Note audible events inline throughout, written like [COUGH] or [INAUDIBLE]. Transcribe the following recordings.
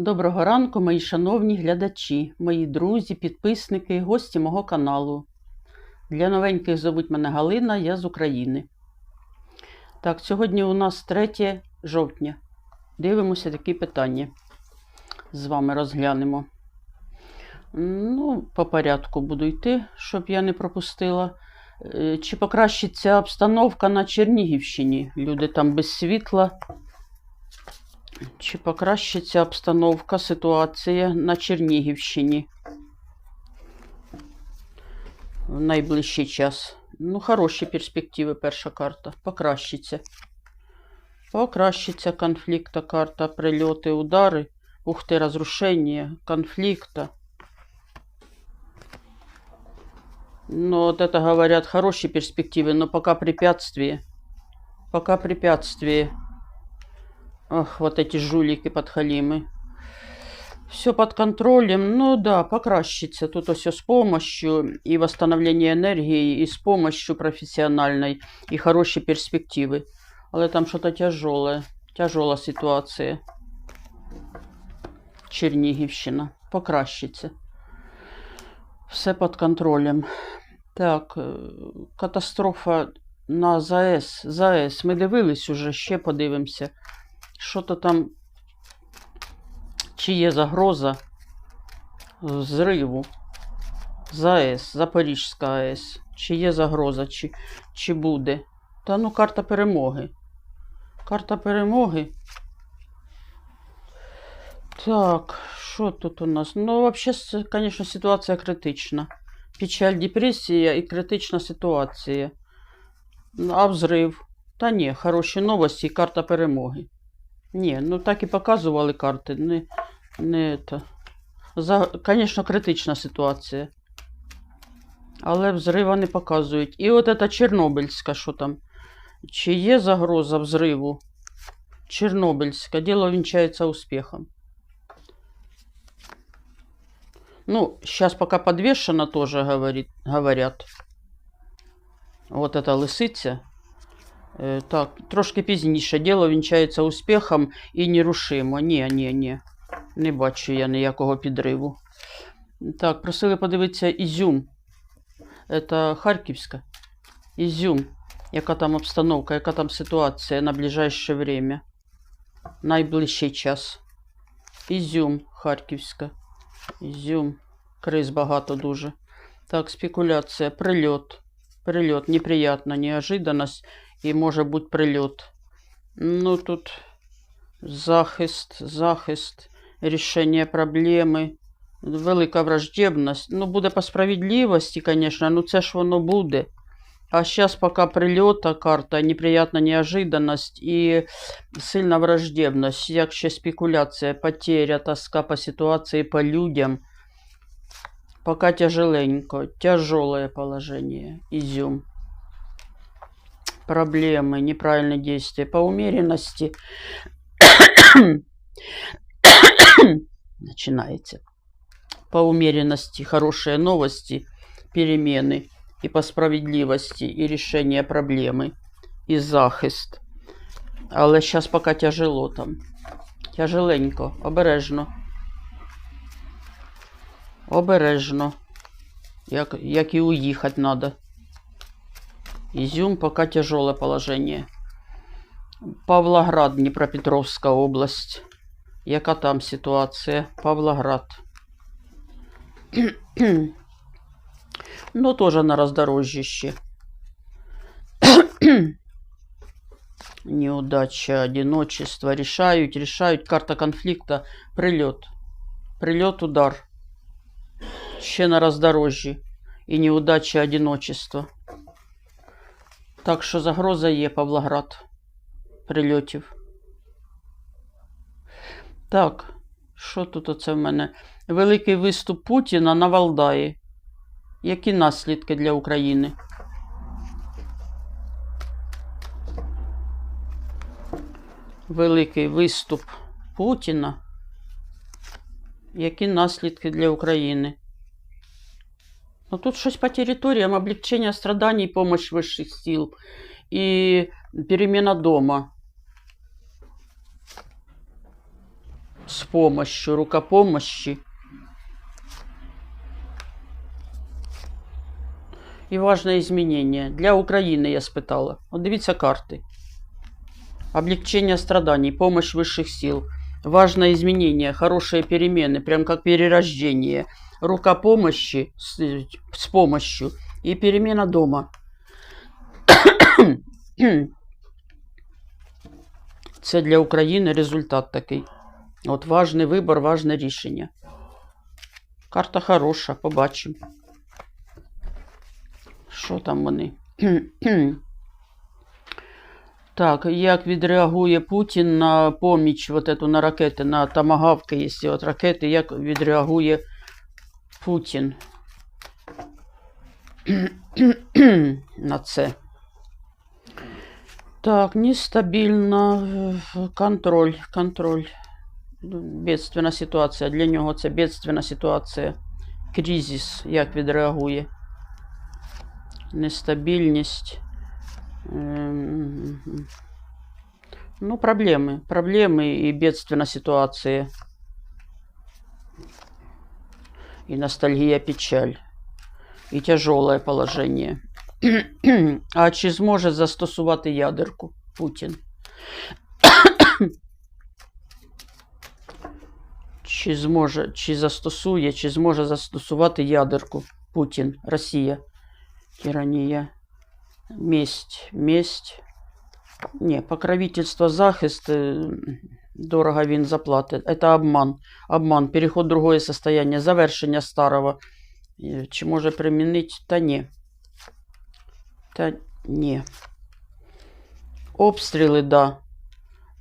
Доброго ранку, мої шановні глядачі, мої друзі, підписники, гості мого каналу. Для новеньких зовуть мене Галина, я з України. Так, сьогодні у нас 3 жовтня. Дивимося такі питання. З вами розглянемо. Ну, по порядку буду йти, щоб я не пропустила. Е, Чи покращиться обстановка на Чернігівщині? Люди там без світла. Чи покращиться обстановка, ситуація на Чернігівщині в найближчий час? Ну, хороші перспективи, перша карта. Покращиться. Покращиться конфлікта карта, прильоти, удари. Ух ти, разрушення, конфликта. Ну, вот это говорят хорошие перспективы, но пока препятствие. Пока препятствие. Ах, вот эти жулики подхалимы. Все под контролем. Ну да, покращится. Тут все с помощью и восстановления энергии, и с помощью профессиональной, и хорошие перспективы. Але там что-то тяжелое. Тяжела ситуация. Чернігівщина. Покращиться. Все під контролем. Так, е, катастрофа на ЗАЕС. ЗАЕС. Ми дивились уже, ще подивимося. Що то там, чи є загроза зриву ЗАЕС, Запорізька АЕС. Чи є загроза, чи, чи буде. Та ну карта перемоги. Карта перемоги. Так, що тут у нас? Ну, взагалі, звісно, ситуація критична. Печаль, депресія і критична ситуація. А взрив? Та ні, хороші новості і карта перемоги. Ні, ну так і показували карти. Не, не это. За, звісно, критична ситуація. Але взрива не показують. І от ця Чорнобильська, що там? Чи є загроза взриву? Чорнобильська. Діло вінчається успіхом. Ну, сейчас пока подвешено тоже говорит, говорят. Вот эта лисиця. Е, так, трошки пізніше. Діло вінчається успіхом і нерушимо. Ні, ні, ні. Не бачу я ніякого підриву. Так, просили подивитися Ізюм. Це Харківська. Ізюм. Яка там обстановка, яка там ситуація на ближайше время. Найближчий час. Ізюм, Харківська. Ізюм. Криз багато дуже. Так, спекуляція. Прильот. Прильот. Неприятно, неожиданность. І може бути прильот. Ну, тут захист, захист, рішення проблеми, велика враждебність. Ну, буде по справедливості, звісно, ну це ж воно буде. А зараз поки прильота карта, неприятна неожиданность і сильна враждебність, як ще спекуляція, потеря, тоска по ситуації, по людям. Пока тяжеленько, тяжелое положение, изюм Проблемы, неправильные действия. По умеренности начинается. По умеренности хорошие новости, перемены. И по справедливости, и решение проблемы, и захист. Але сейчас пока тяжело там. Тяжеленько, обережно. Обережно. Як, як і уїхати надо. Изюм пока тяжелое положение. Павлоград, Днепропетровская область. Яка там ситуація? Павлоград. [COUGHS] ну, тоже на роздорожжище. [COUGHS] Неудача, одиночество. Решают, решают. Карта конфликта. Прилет. Прилет, удар. Ще на роздорожжі. І неудача, одиночество. Так що загроза є Павлоград прильотів. Так, що тут оце в мене? Великий виступ Путіна на Валдаї. Які наслідки для України? Великий виступ Путіна. Які наслідки для України? Ну, тут щось по територіям, облегчення страданий, помощь вищих сил і перемена дома. С помощью, рукопомощи. І важне змінення. Для України я спитала. От дивіться карти. Облегчение страданий, помощь высших сил. Важное изменение, хорошие перемены, прям как перерождение. Рука помощи с, помощью и перемена дома. [COUGHS] Це для України результат такий. От важний вибор, важне рішення. Карта хороша, побачимо. Що там вони? [COUGHS] Так, як відреагує Путін на поміч, вот эту, на ракети, на тамагавки, якщо от ракети, як відреагує Путін [CLEARS THROAT] на це? Так, нестабільно, е, контроль, контроль. Бедственна ситуація. Для нього це бедственна ситуація. Кризис, як відреагує. Нестабільність. Ем, Ну, проблемы. Проблемы и бедственная ситуация. И ностальгия, печаль. І тяжелое положення. [CLEARS THROAT] а чи зможе застосувати ядерку Путін? [CLEARS THROAT] чи зможе, чи застосує, чи зможе застосувати ядерку Путін, Росія? Тиранія. Месть, месть. Не, покровительство, захист, э, дорого він заплатить. Это обман. Обман, переход в другое состояние, завершення старого. Чи може примінити? Та ні. Та ні. Обстріли, да.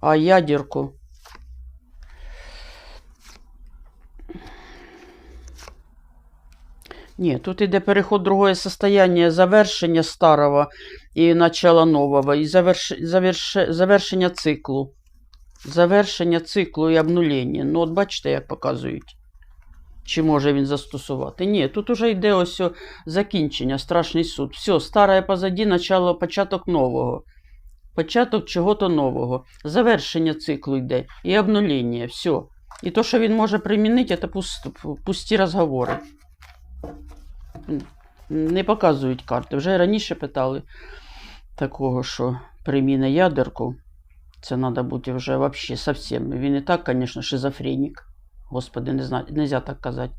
А ядерку. Ні, тут іде переход в другое состояние, завершення старого і начало нового, і заверш... Заверш... завершення циклу. Завершення циклу і обнулення. Ну, от бачите, як показують. Чи може він застосувати? Ні, тут уже йде ось закінчення, страшний суд. Все, старе позаді, начало, початок нового. Початок чого-то нового. Завершення циклу йде і обнулення. Все. І то, що він може примінити, це пуст... пусті розговори. Не показують карти. Вже раніше питали такого, що приміне ядерку. Це треба бути вже взагалі зовсім. Він і так, звісно, шизофренік. Господи, не знаю, нельзя так казати.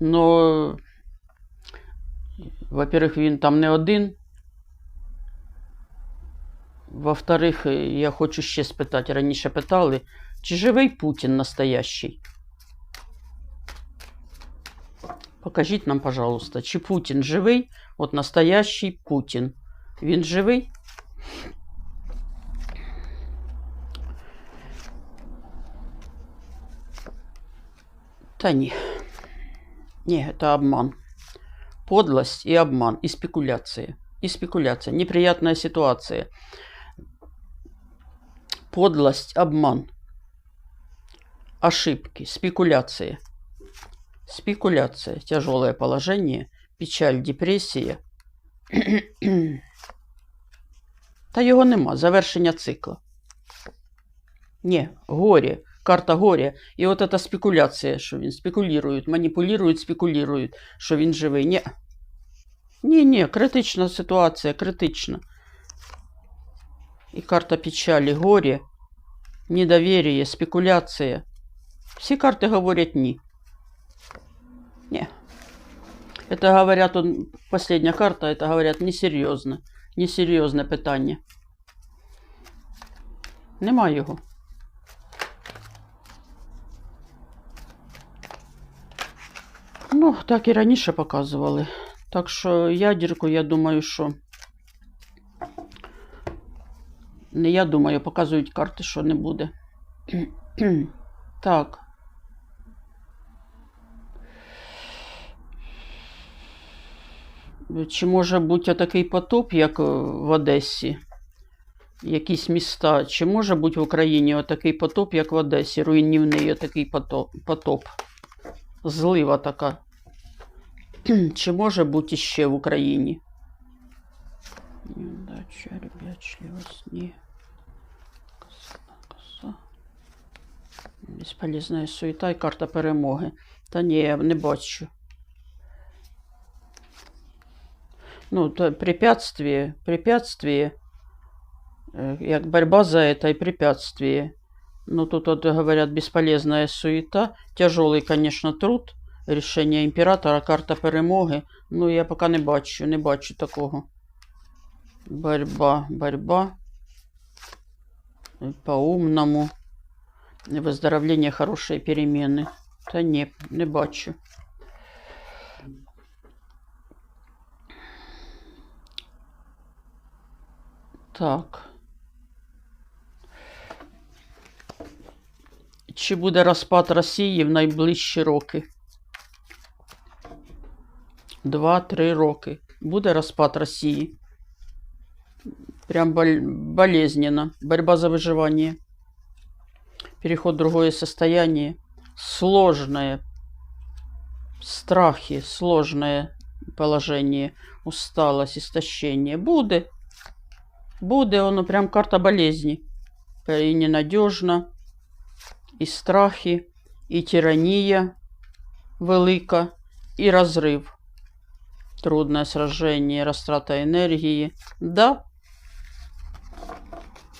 Но, во-первых, він там не один. Во-вторых, я хочу ще спитати, раніше питали, чи живий Путін настоящий? Покажіть нам, пожалуйста, чи Путін живий? От настоящий Путін. Він живий? Та ні. Ні, це обман. Подлость и обман, и спекуляция. И спекуляция. Неприятная ситуация. Подлость, обман. Ошибки, спекуляция. Спекуляция, тяжелое положение, печаль, депресія. Та його нема. Завершення цикла. Ні, горе, карта горя. І от эта спекуляція, що він спекулюють, маніпулюють, спекулюють, що він живий. Ні. Ні, ні, критична ситуація, критична. І карта печалі, горе, недоверие, спекуляція. Всі карти говорять ні. Не. Это говорят, он, последняя карта, это говорят несерйозне. Несерйозне питання. Нема його. Ну, так і раніше показували. Так що ядерку, я думаю, що. Не я думаю, показують карти, що не буде. так. Чи може бути такий потоп, як в Одесі? Якісь міста? Чи може бути в Україні отакий потоп, як в Одесі? Руйнівний отакий потоп? Злива така. [CLEARS THROAT] Чи може бути ще в Україні? Неудача, ребячливость, ні. Коса, коса. Безполезна суета і карта перемоги. Та ні, я не бачу. Ну, то препятствие, препятствие, э, як борьба за это и препятствие. Ну, тут вот говорят, бесполезная суета, тяжелый, конечно, труд, рішення імператора, карта перемоги. Ну, я поки не бачу, не бачу такого. Борьба, борьба. По-умному. Выздоровление, хорошие перемены. Та ні, не бачу. Так. Чи буде розпад Росії в найближчі роки? Два-три роки. Буде розпад Росії. Прям бол- болезненно. Борьба за выживание. Переход в другое состояние. Сложное. Страхи, сложное положение. Усталость, истощение. Буде. Буде воно прям карта болезни. И ненадежно. І страхи, і тиранія велика, і розрив. Трудное сражение, розтрата енергії. Да.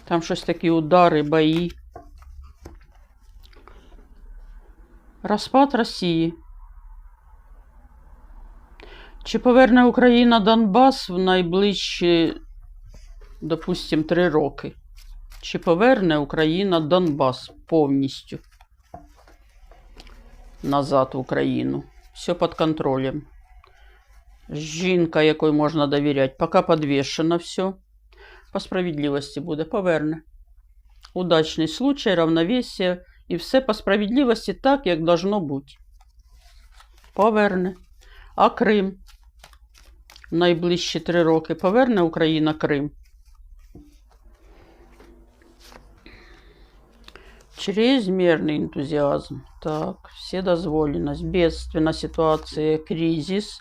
Там щось такі удари, бої. Розпад Росії. Чи поверне Україна Донбас в найближчі, допустим, три роки? Чи поверне Україна Донбас повністю назад в Україну? Все під контролем. Жінка, якої можна довіряти, поки підвішено все. По справедливості буде, поверне. Удачний случай, равновесие і все по справедливості так, як должно бути. Поверне. А Крим? Найближчі три роки поверне Україна Крим. Чрезмерный энтузиазм. Так, вседозволенность, бедственная ситуация, кризис,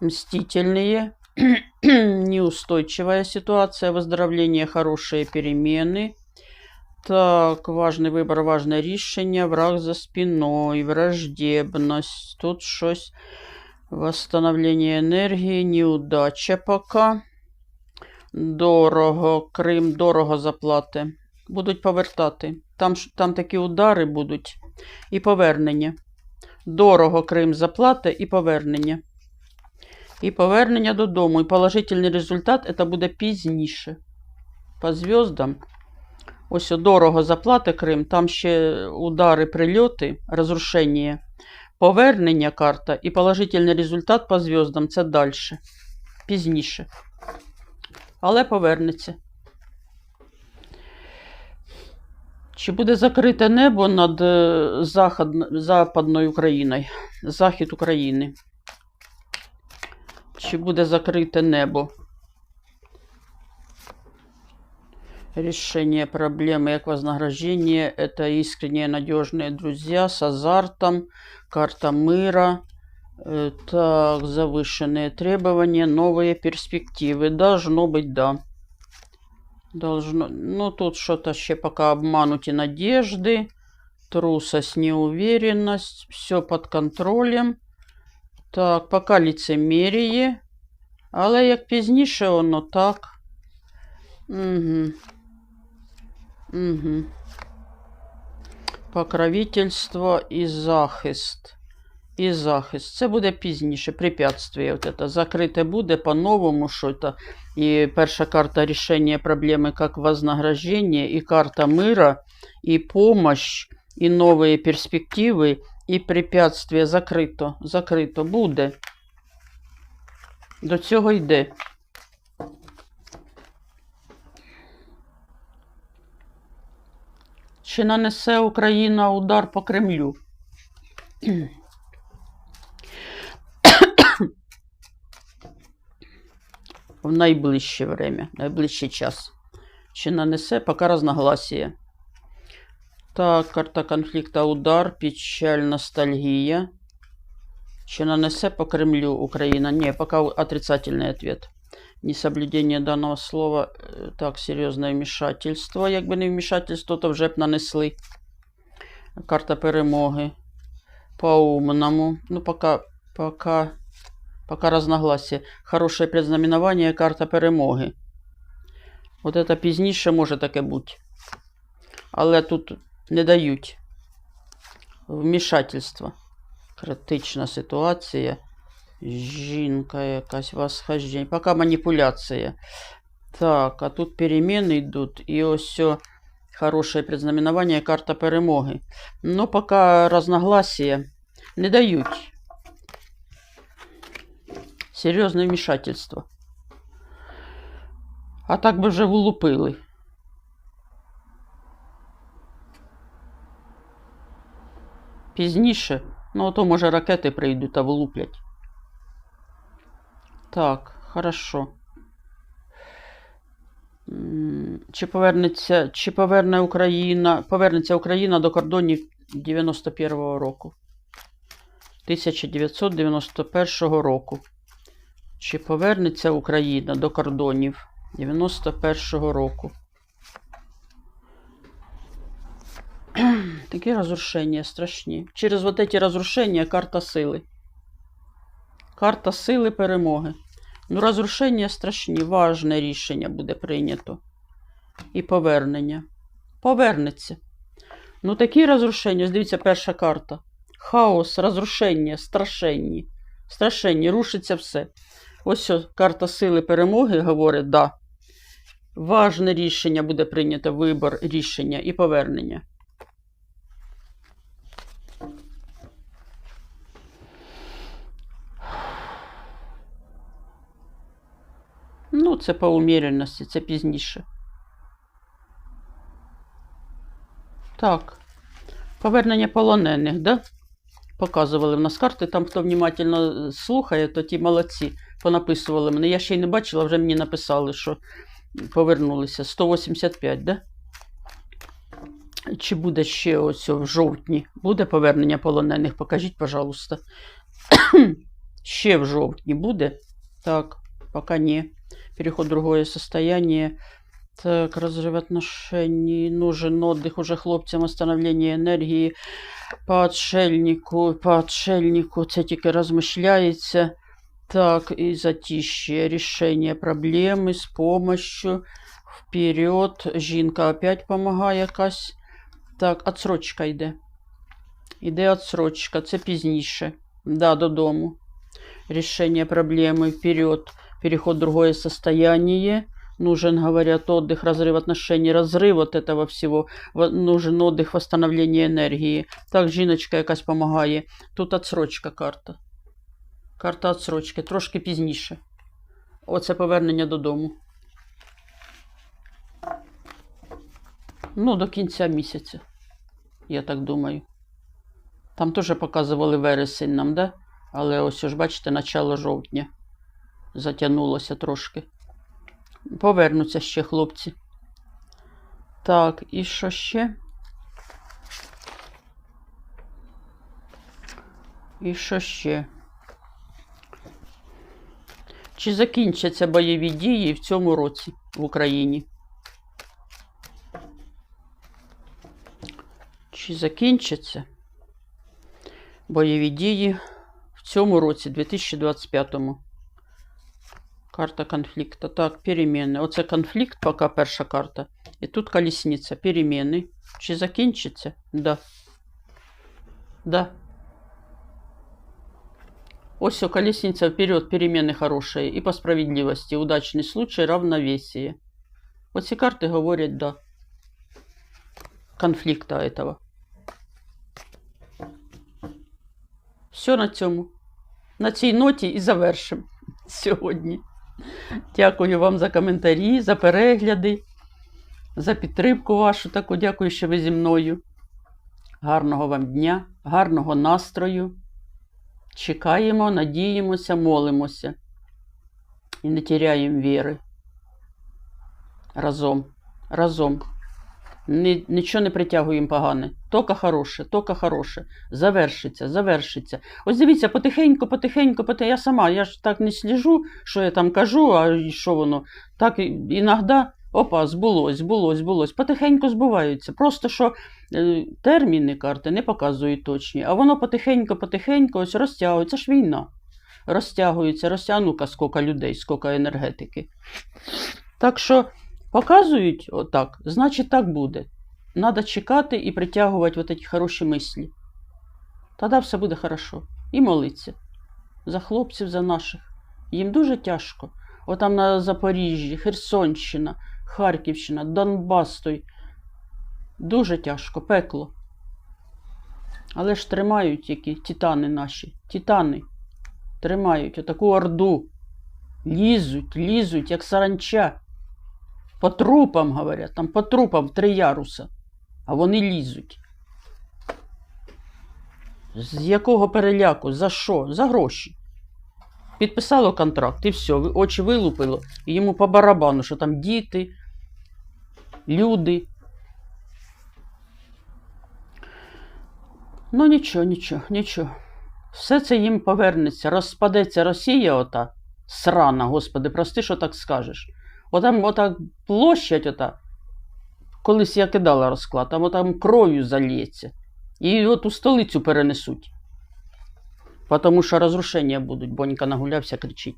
мстительные, [CLEARS THROAT] неустойчивая ситуация, выздоровление, хорошие перемены. Так, важный выбор, важное рішення, враг за спиной, враждебность. Тут щось восстановление енергії, неудача пока. Дорого, Крим, дорого заплати. Будуть повертати. Там, ж- там такі удари будуть і повернення. Дорого Крим заплати і повернення. І повернення додому. І положительний результат це буде пізніше. По зв'яздам. Ось дорого заплати Крим. Там ще удари, прильоти, розрушення, повернення карта і положительний результат по зв'яздам це далі. Пізніше. Але повернеться. Чи буде закрите небо над е, захід, Западною Україною? Захід України Чи буде закрите небо? Решение проблемы как вознаграждение. Это искренние надежные друзья с азартом. Карта мира. Э, Так, завышенные требования, новые перспективы. Должно быть, да. Должно. Ну, тут что-то еще пока обмануті надежды. Трусость, неуверенность. Все под контролем. так, пока лицемерие. Але як пізніше воно так. Угу. Угу. Покровительство і захист. І захист. Це буде пізніше. Препятствие. От это. Закрите буде по-новому що-то. І перша карта рішення проблеми як вознаграждение, і карта мира, і помощь, і нові перспективи, і препятствие закрито. Закрито буде. До цього йде. Чи нанесе Україна удар по Кремлю? В найближче время, найближчий час. Чи нанесе поки разногласия. Так, карта конфликта удар, печаль, ностальгия. Чи нанесе по Кремлю Украина? Не, пока отрицательный ответ. Несоблюдение данного слова. е, Так, серйозне вмішательство. Якби не вмішательство, то вже б нанесли. карта перемоги. По-умному. Ну, пока, пока, пока разногласие. Хорошее предзнаменование, карта перемоги. От це пізніше може таке бути. Але тут не дають. Вмішательство. Критична ситуація. Жінка якась восхождення. Пока маніпуляція. Так, а тут перемены йдуть. І ось все хорошее предзнаменование, карта перемоги. Но пока разногласия не дають. Серйозне вмішательство. А так би вже влупили. Пізніше, ну а то може ракети прийдуть та влуплять. Так, хорошо. Чи повернеться, чи поверне Україна, повернеться Україна до кордонів 91-го року? 1991 року. Чи повернеться Україна до кордонів 91-го року? [CLEARS THROAT] Такі розрушення страшні. Через вот эти розрушення карта сили. Карта сили перемоги. Ну, розрушення страшні, важне рішення буде прийнято. І повернення. Повернеться. Ну, такі розрушення, дивіться, перша карта. Хаос, розрушення, страшенні. Страшенні, рушиться все. Ось о, карта сили перемоги говорить, да. Важне рішення буде прийнято, вибор рішення і повернення. Ну, це по уміряності, це пізніше. Так. Повернення полонених, да? Показували в нас карти. Там, хто внимательно слухає, то ті молодці понаписували мене. Я ще й не бачила, вже мені написали, що повернулися. 185, да? Чи буде ще ось в жовтні? Буде повернення полонених? Покажіть, пожалуйста. ще в жовтні буде? Так, поки ні Переход в другое состояние. Так, разрыв отношений. Нужен отдых уже хлопцям, восстановление енергії. По отшельнику, по отшельнику. Це тільки розмишляється. Так, і затіще. Рішення проблеми з помощью. Вперед. Жінка опять помагає якась. Так, отсрочка йде. Іде отсрочка. Це пізніше. Да, додому. Решение проблемы вперед. Переход в другое состояние. Нужен, говорят, отдых, разрыв отношений, разрыв от этого всего. Во- Нужен отдых, восстановление энергии. Так, жіночка якась помагає. Тут отсрочка карта. Карта отсрочки. Трошки пізніше. Оце повернення додому. Ну, до кінця місяця. Я так думаю. Там теж показували вересень нам, да? Але ось ж бачите, начало жовтня затягнулося трошки. Повернуться ще хлопці. Так, і що ще? І що ще? Чи закінчаться бойові дії в цьому році в Україні? Чи закінчаться бойові дії в цьому році, 2025-му? Карта конфлікту. Так, переміни. Оце конфлікт, поки перша карта. І тут колісниця. Переміни. Чи закінчиться? Да. Да. Ось о, колесница вперед, перемены хорошие. И по справедливости. Удачный случай, равновесие. Вот эти карты говорят, да. Конфликта этого. Все на цьому. На цій ноті і завершимо [LAUGHS] сьогодні. Дякую вам за коментарі, за перегляди, за підтримку вашу таку. Дякую, що ви зі мною. Гарного вам дня, гарного настрою. Чекаємо, надіємося, молимося і не тіряємо віри. Разом. Разом. Ні, нічого не притягуємо погане. Тока хороше, тока хороше. Завершиться, завершиться. Ось дивіться, потихеньку, потихеньку, потихеньку. Я сама, я ж так не сліжу, що я там кажу, а що воно. Так іноді Опа, збулось, збулось, збулось. Потихеньку збуваються. Просто що е, терміни карти не показують точні, а воно потихеньку-потихеньку ось розтягується. Ж війна. Розтягується, розтягнука, скільки людей, скільки енергетики. Так що показують отак, значить так буде. Надо чекати і притягувати от ці хороші мислі. Тоді все буде хорошо. І молиться за хлопців, за наших. Їм дуже тяжко. Отам на Запоріжжі, Херсонщина, Харківщина, Донбас той. Дуже тяжко, пекло. Але ж тримають які титани наші. Титани тримають отаку орду. Лізуть, лізуть, як саранча. По трупам, говорять, там по трупам три яруса. А вони лізуть. З якого переляку? За що? За гроші. Підписало контракт і все, очі вилупило, і йому по барабану, що там діти, люди. Ну нічого, нічого, нічого. Все це їм повернеться, розпадеться Росія ота, срана, господи, прости, що так скажеш. Отам ота площадь ота, колись я кидала розклад, там отам кров'ю зальється. І от у столицю перенесуть. Потому що розрушення будуть. Бонька нагулявся, кричить.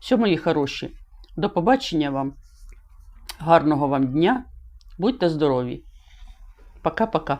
Все, мої хороші. До побачення вам. Гарного вам дня. Будьте здорові. Пока-пока.